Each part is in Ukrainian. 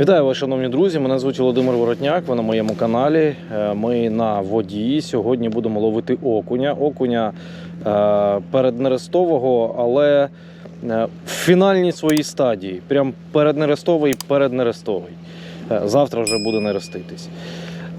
Вітаю вас, шановні друзі. Мене звуть Володимир Воротняк. Ви на моєму каналі. Е, Ми на воді. Сьогодні будемо ловити окуня. Окуня е, переднерестового, але е, в фінальній своїй стадії. Прям переднерестовий, переднерестовий. Завтра вже буде нереститись.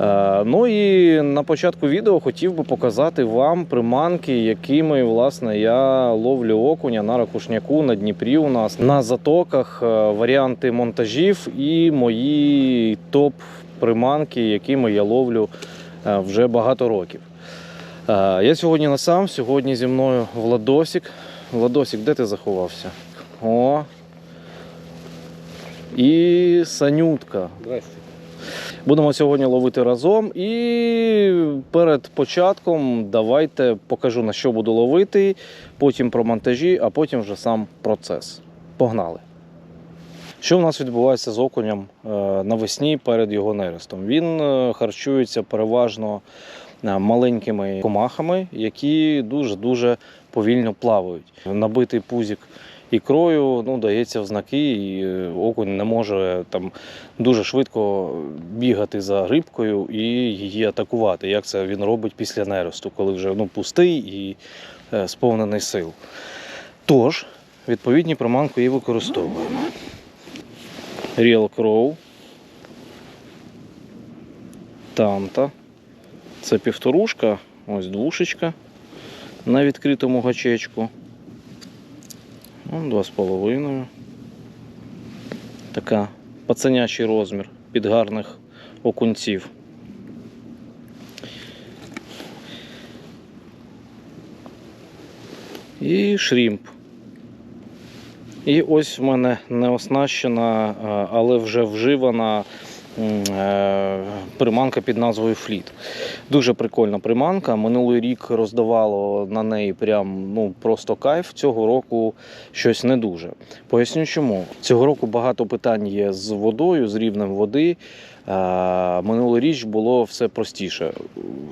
Е, Ну і на початку відео хотів би показати вам приманки, якими власне я ловлю окуня на ракушняку на Дніпрі. У нас на затоках е, варіанти монтажів і мої топ приманки, якими я ловлю е, вже багато років. Я сьогодні не сам, сьогодні зі мною Владосік. Владосік, де ти заховався? О. І Санютка. Здрасте. Будемо сьогодні ловити разом. І перед початком давайте покажу на що буду ловити, потім про монтажі, а потім вже сам процес. Погнали. Що в нас відбувається з окунем е, навесні перед його нерестом? Він е, харчується переважно е, маленькими комахами, які дуже-дуже повільно плавають. Набитий пузик ікрою ну, дається в і е, окунь не може там дуже швидко бігати за рибкою і її атакувати. Як це він робить після нересту, коли вже ну, пустий і е, сповнений сил. Тож, відповідні приманку і використовуємо. Real Crow. Танта. Це півторушка, ось двушечка на відкритому гачечку. Ну, Два з половиною. Така пацанячий розмір під гарних окунців. І шрімп. І ось в мене не оснащена, але вже вживана приманка під назвою Фліт. Дуже прикольна приманка. Минулий рік роздавало на неї прям ну просто кайф. Цього року щось не дуже. Поясню чому. Цього року багато питань є з водою, з рівнем води. Е, Минулоріч було все простіше.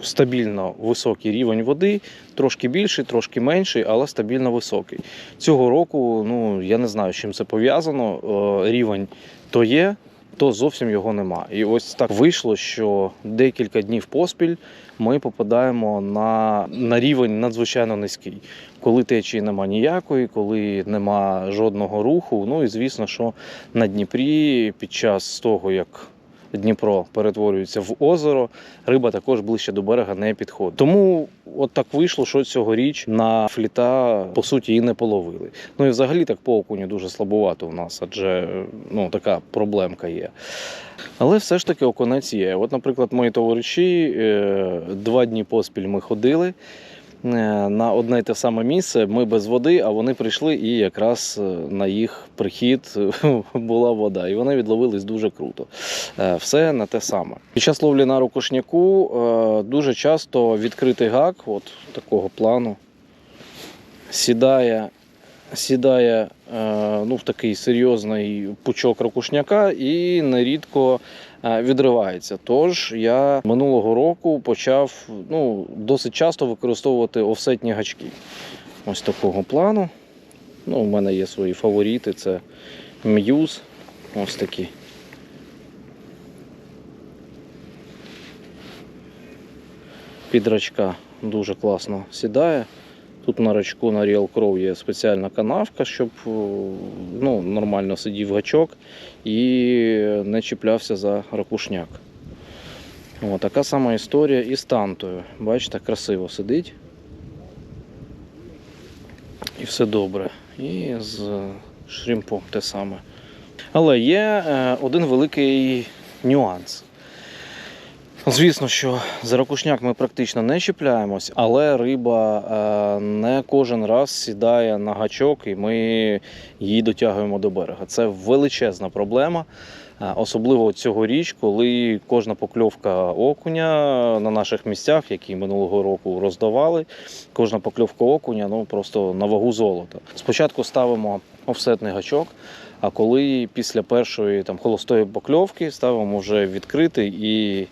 Стабільно високий рівень води, трошки більший, трошки менший, але стабільно високий. Цього року, ну я не знаю, з чим це пов'язано. Е, Рівень то є, то зовсім його нема. І ось так вийшло, що декілька днів поспіль ми попадаємо на, на рівень надзвичайно низький. Коли течії нема ніякої, коли нема жодного руху. Ну і звісно, що на Дніпрі під час того, як Дніпро перетворюється в озеро, риба також ближче до берега не підходить. Тому от так вийшло, що цьогоріч на фліта по суті і не половили. Ну і взагалі так по окуню дуже слабувато у нас, адже ну така проблемка є. Але все ж таки окунець є. От, наприклад, мої товариші е, два дні поспіль ми ходили. Е, На одне й те саме місце ми без води, а вони прийшли, і якраз е, на їх прихід була вода. І вони відловились дуже круто. Е, Все на те саме. Під час ловлі на рукошняку дуже часто відкритий гак, от такого плану, сідає, сідає е, ну, в такий серйозний пучок ракушняка і нерідко е, відривається. Тож я минулого року почав ну, досить часто використовувати офсетні гачки. Ось такого плану. Ну, у мене є свої фаворити, це М'юз. Ось такі. Під рачка дуже класно сідає. Тут на рачку на Real Crow є спеціальна канавка, щоб ну, нормально сидів гачок і не чіплявся за ракушняк. О, така сама історія і з тантою. Бачите, красиво сидить. І все добре. І з шрімпом те саме. Але є е, один великий нюанс. Звісно, що за ракушняк ми практично не чіпляємось, але риба е, не кожен раз сідає на гачок і ми її дотягуємо до берега. Це величезна проблема. е, Особливо цьогоріч, коли кожна покльовка окуня на наших місцях, які минулого року роздавали, кожна покльовка окуня ну просто на вагу золота. Спочатку ставимо офсетний гачок, а коли після першої там холостої покльовки ставимо вже відкритий і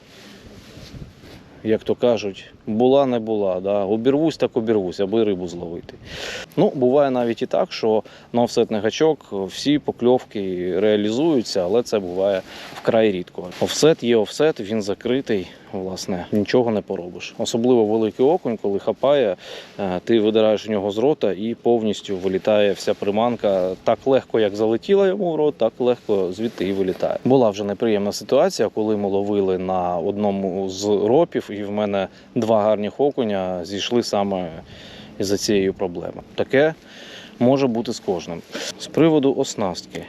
як то кажуть, була не була. Да? Обірвусь, так обірвусь, аби рибу зловити. Ну, буває навіть і так, що на офсетний гачок всі покльовки реалізуються, але це буває вкрай рідко. Офсет є офсет, він закритий, власне, нічого не поробиш. Особливо великий окунь, коли хапає, е, ти видираєш у нього з рота і повністю вилітає вся приманка так легко, як залетіла йому в рот, так легко звідти і вилітає. Була вже неприємна ситуація, коли ми ловили на одному з ропів, і в мене два гарних окуня зійшли саме із-за цієї проблеми. Таке може бути з кожним. З приводу оснастки.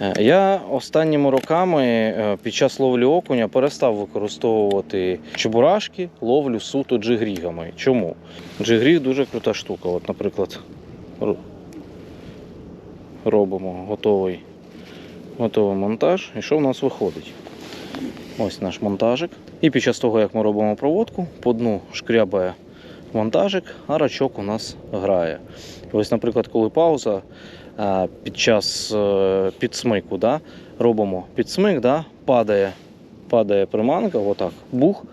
Е, Я останніми роками е, під час ловлі окуня перестав використовувати чебурашки, ловлю суто джигрігами. Чому? Джигріг дуже крута штука. От, наприклад, робимо готовий, готовий монтаж. І що в нас виходить? Ось наш монтажик. І під час того, як ми робимо проводку, по дну шкрябає монтажик, а рачок у нас грає. Ось, наприклад, коли пауза під час е, підсмику, да, робимо підсмик, да, падає, падає приманка, отак, бух,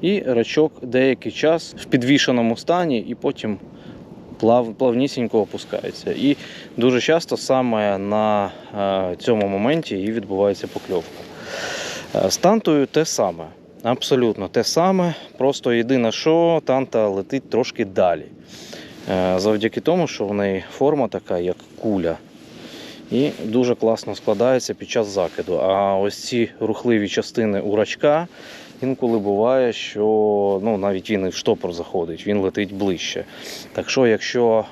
і рачок деякий час в підвішеному стані, і потім плав, плавнісінько опускається. І дуже часто саме на е, цьому моменті і відбувається покльовка. Е, З тантою те саме. Абсолютно те саме. Просто єдине, що танта летить трошки далі. Е, Завдяки тому, що в неї форма така, як куля. І дуже класно складається під час закиду. А ось ці рухливі частини у рачка інколи буває, що ну, навіть він і в штопор заходить, він летить ближче. Так що, якщо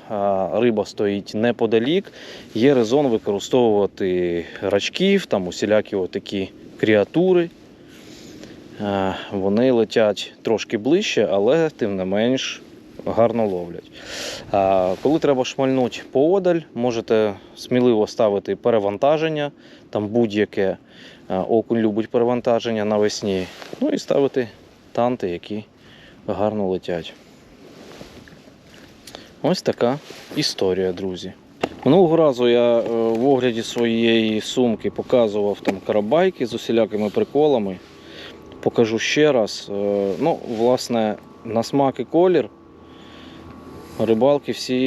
риба стоїть неподалік, є резон використовувати рачків, там усілякі такі кріатури. Е, Вони летять трошки ближче, але тим не менш гарно ловлять. Коли треба шмальнути поодаль, можете сміливо ставити перевантаження, там будь-яке Е, окунь любить перевантаження навесні. Ну і ставити танти, які гарно летять. Ось така історія, друзі. Минулого разу я е, в огляді своєї сумки показував там карабайки з усілякими приколами. Покажу ще раз. Е, Ну, власне, на смак і колір рибалки всі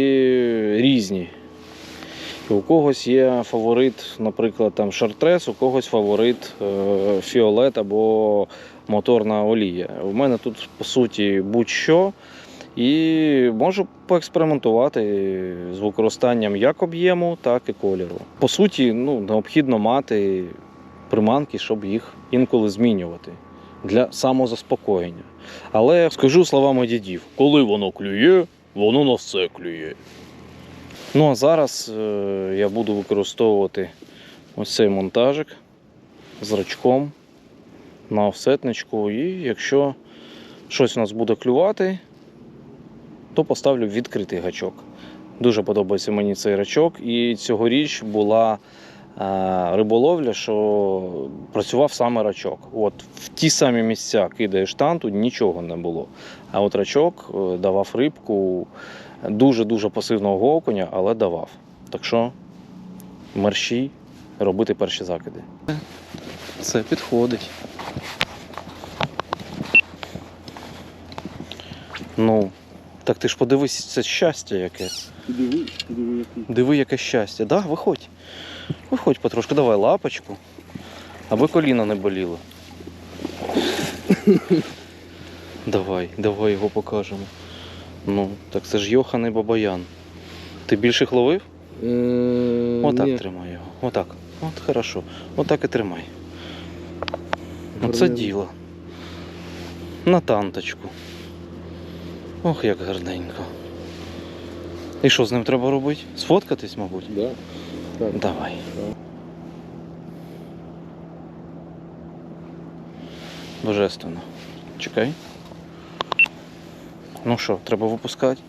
різні. У когось є фаворит, наприклад, там шартрес, у когось фаворит е, фіолет або моторна олія. У мене тут по суті будь-що. І можу поекспериментувати з використанням як об'єму, так і кольору. По суті, ну, необхідно мати приманки, щоб їх інколи змінювати для самозаспокоєння. Але скажу словами дідів: коли воно клює, воно на все клює. Ну а зараз е, я буду використовувати ось цей монтажик з рачком на офсетничку. І якщо щось у нас буде клювати, то поставлю відкритий гачок. Дуже подобається мені цей рачок. І цьогоріч була е, риболовля, що працював саме рачок. От в ті самі місця кидаєш танту, нічого не було. А от рачок е, давав рибку дуже-дуже пасивного окуня, але давав. Так що мерщій робити перші закиди. Це підходить. Ну, так ти ж подивись, це щастя яке. Диви, диви, який. Диви, яке щастя. Да, виходь. Виходь потрошки, давай лапочку, аби коліна не боліло. давай, давай його покажемо. Ну, так це ж Йоханий Бабаян. Ти більше ловив? Отак Ні. тримай його. Отак. От хорошо. Отак і тримай. Оце діло. На танточку. Ох, як гарненько. І що з ним треба робити? Сфоткатись, мабуть? Да. Так. Давай. Так. Божественно. Чекай. Ну що, треба випускати?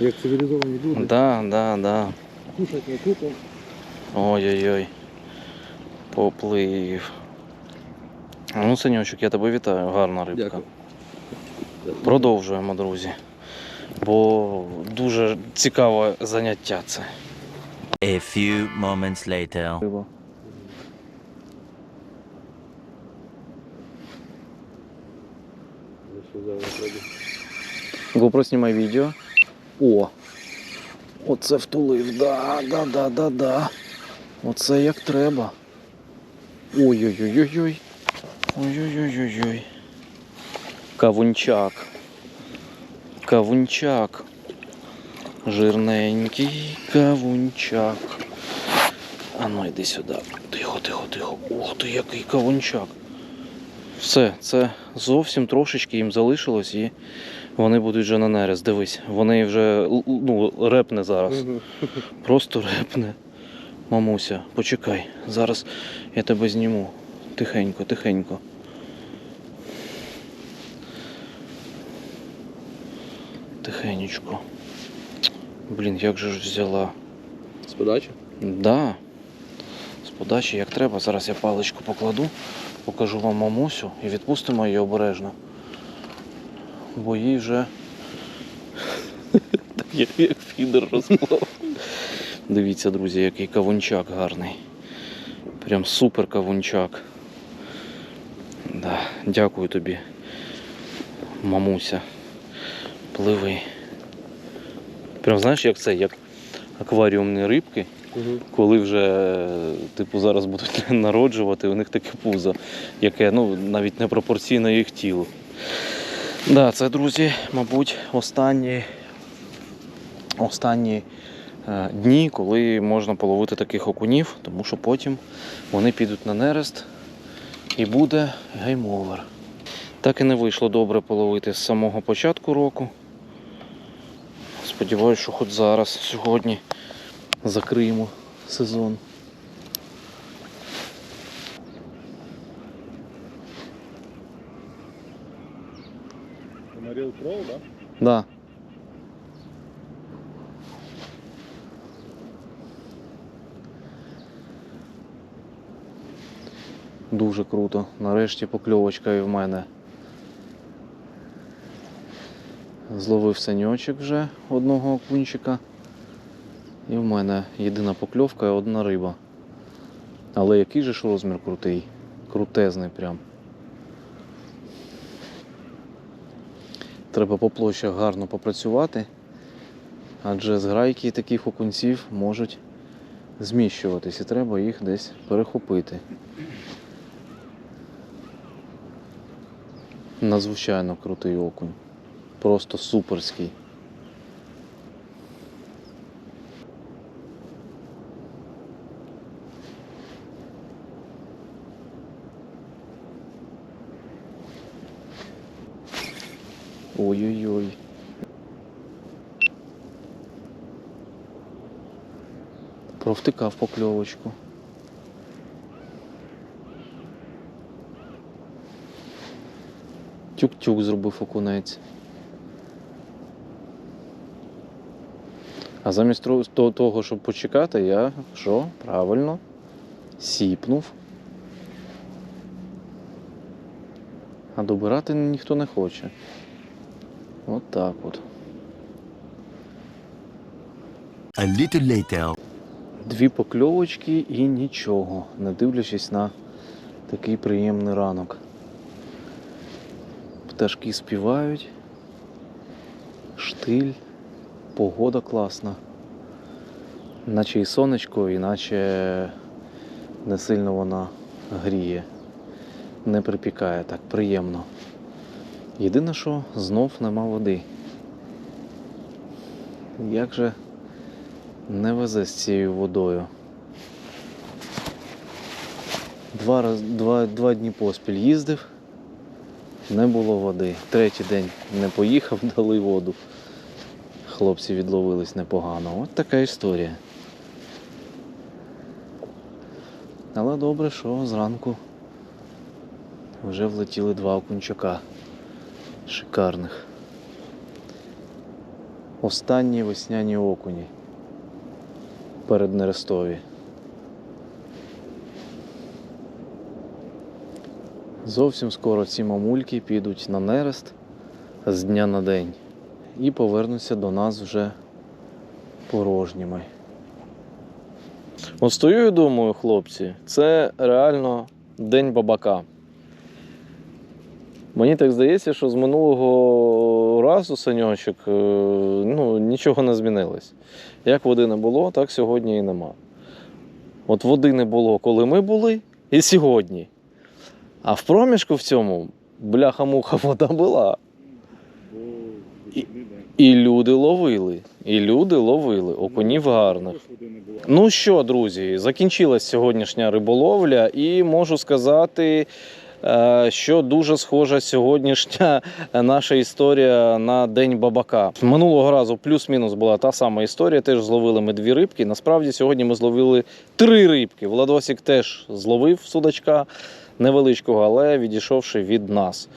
Як цивілізовані люди. Да, да, да. Кушать не купом. Ой-ой-ой. Поплив. Ну, синьочок, я тебе вітаю, гарна рибка. Дякую. Продовжуємо, друзі. Бо дуже цікаве заняття це. A few moments later. GoPro знімай відео. О! Оце втулив. Да, да, да, да, да. Оце як треба. Ой-ой-ой-ой-ой. Ой-ой-ой-ой-ой. Кавунчак. Кавунчак. Жирненький кавунчак. А ну йди сюди. Тихо, тихо, тихо. Ух ти, який кавунчак. Все, це зовсім трошечки їм залишилось і вони будуть вже на нерест. Дивись, вони вже ну, репне зараз. Просто репне. Мамуся, почекай. Зараз я тебе зніму. Тихенько, тихенько. Тихенечко. Блін, як же ж взяла. З подачі? Да. З подачі як треба. Зараз я паличку покладу, покажу вам мамусю і відпустимо її обережно. Бо їй вже. Як, як фідер розклав. Дивіться, друзі, який кавунчак гарний. Прям супер кавунчак. Да, дякую тобі, мамуся. Пливи. Прям знаєш, як це, як акваріумні рибки, Угу. коли вже типу зараз будуть народжувати, у них таке пузо, яке ну, навіть не пропорційно їх тілу. Да, це, друзі, мабуть, останні, останні е, дні, коли можна половити таких окунів, тому що потім вони підуть на нерест і буде гейм-овер. Так і не вийшло добре половити з самого початку року. Сподіваюсь, що хоч зараз, сьогодні закриємо сезон. Real Pro, да? Да. Дуже круто. Нарешті покльовочка і в мене. Зловив саньочок вже одного окунчика. І в мене єдина покльовка і одна риба. Але який же ж розмір крутий? Крутезний прям. Треба по площах гарно попрацювати, адже зграйки таких окунців можуть зміщуватись і треба їх десь перехопити. Надзвичайно крутий окунь. Просто суперський. Ой-ой-ой. Провтикав покльовочку. Тюк-тюк зробив окунець. А замість того, щоб почекати, я що? Правильно? Сіпнув. А добирати ніхто не хоче. От так от. A little later. Дві покльовочки і нічого, не дивлячись на такий приємний ранок. Пташки співають, штиль, погода класна. Наче і сонечко, і наче не сильно вона гріє, не припікає так приємно. Єдине, що знов нема води. Як же не везе з цією водою. Два, раз, два, два дні поспіль їздив, не було води. Третій день не поїхав, дали воду. Хлопці відловились непогано. От така історія. Але добре, що зранку вже влетіли два окунчака. Шикарних. Останні весняні окуні перед Нерестові. Зовсім скоро ці мамульки підуть на нерест з дня на день і повернуться до нас вже порожніми. От стою і думаю, хлопці, це реально день бабака. Мені так здається, що з минулого разу саньочок е, ну, нічого не змінилось. Як води не було, так сьогодні і нема. От води не було, коли ми були, і сьогодні. А в проміжку в цьому бляха-муха вода була. Бо І- вихідний день. І люди ловили. І люди ловили окунів гарних. Ну що, друзі, закінчилась сьогоднішня риболовля, і можу сказати, е, що дуже схожа сьогоднішня наша історія на День бабака. Минулого разу плюс-мінус була та сама історія. Теж зловили ми дві рибки. Насправді сьогодні ми зловили три рибки. Владосік теж зловив судачка невеличкого, але відійшовши від нас.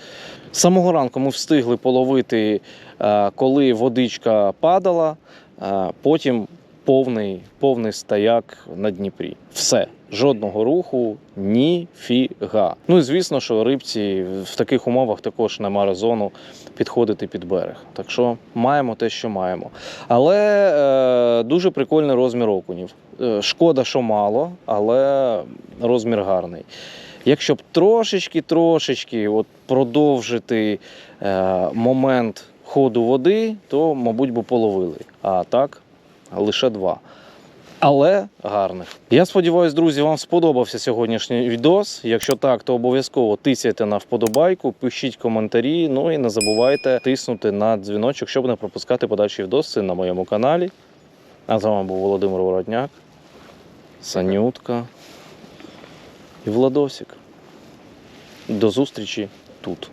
Самого ранку ми встигли половити, е, коли водичка падала, е, потім повний, повний стояк на Дніпрі. Все. Жодного руху, ніфіга. Ну і звісно, що рибці в таких умовах також нема резону підходити під берег. Так що маємо те, що маємо. Але е, дуже прикольний розмір окунів. Е, шкода, що мало, але розмір гарний. Якщо б трошечки-трошечки от продовжити е, момент ходу води, то, мабуть, би половили. А так, лише два. Але гарних. Я сподіваюся, друзі, вам сподобався сьогоднішній відос. Якщо так, то обов'язково тисяйте на вподобайку, пишіть коментарі. Ну і не забувайте тиснути на дзвіночок, щоб не пропускати подальші відоси на моєму каналі. А з вами був Володимир Воротняк, Санютка і Владосік. До зустрічі тут.